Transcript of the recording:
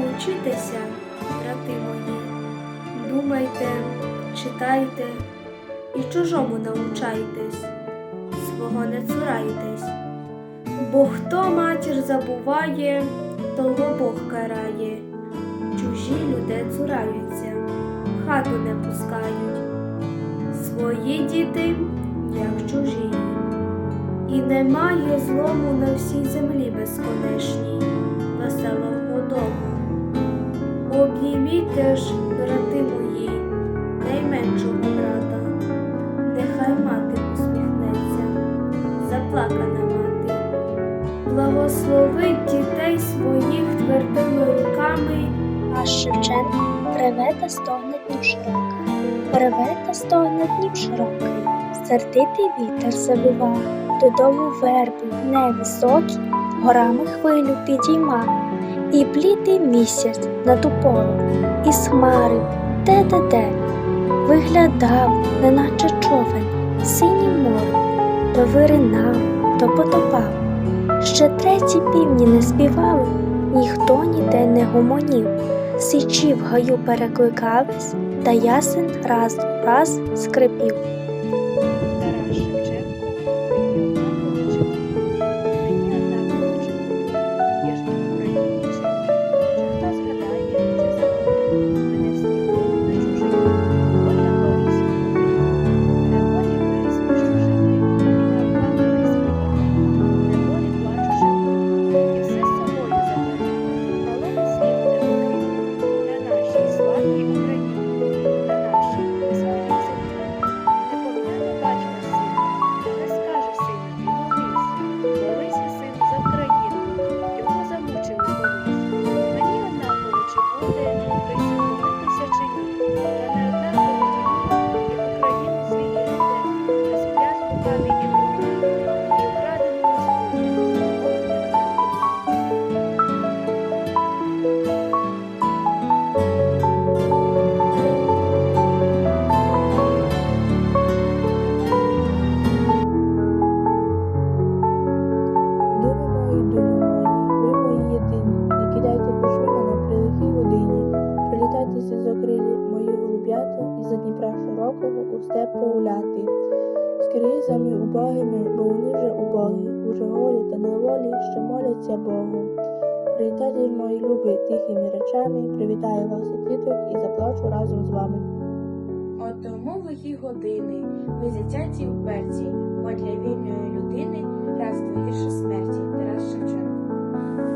Учітеся, брати мої, думайте, читайте і чужому научайтесь, свого не цурайтесь, бо хто матір забуває, того Бог карає, чужі люди цураються, хату не пускають, свої діти, як чужі. І немає злому на всій землі безконечній, Обійміте ж, брати мої, найменшого брата, нехай мати усміхнеться, заплакана мати, благословить дітей своїх твердими руками, А Шевченко реве та стогне днів широка, реве та стогне днів широкий, сердитий вітер завива, додому верби невисокі, горами хвилю підійма, і блідий місяць на ту пору, із хмари де-де-де, виглядав, неначе човен, синій море, то виринав, то потопав. Ще треті півні не співали, ніхто ніде не гомонів. Січі в гаю перекликались, та ясен раз у раз скрипів. Прилітайтеся з окрилі мої голуб'ята, і за Дніпра широкого у степ погуляти. З кризами убогими, бо вони вже убогі, уже голі та неволі, що моляться Богу. Прилітайте ж, мої люби, тихими речами, привітаю вас і діток і заплачу разом з вами. От тому лихі години ви затяті уперті, бо для вільної людини раз гірше смерті. Тарас Шевченко.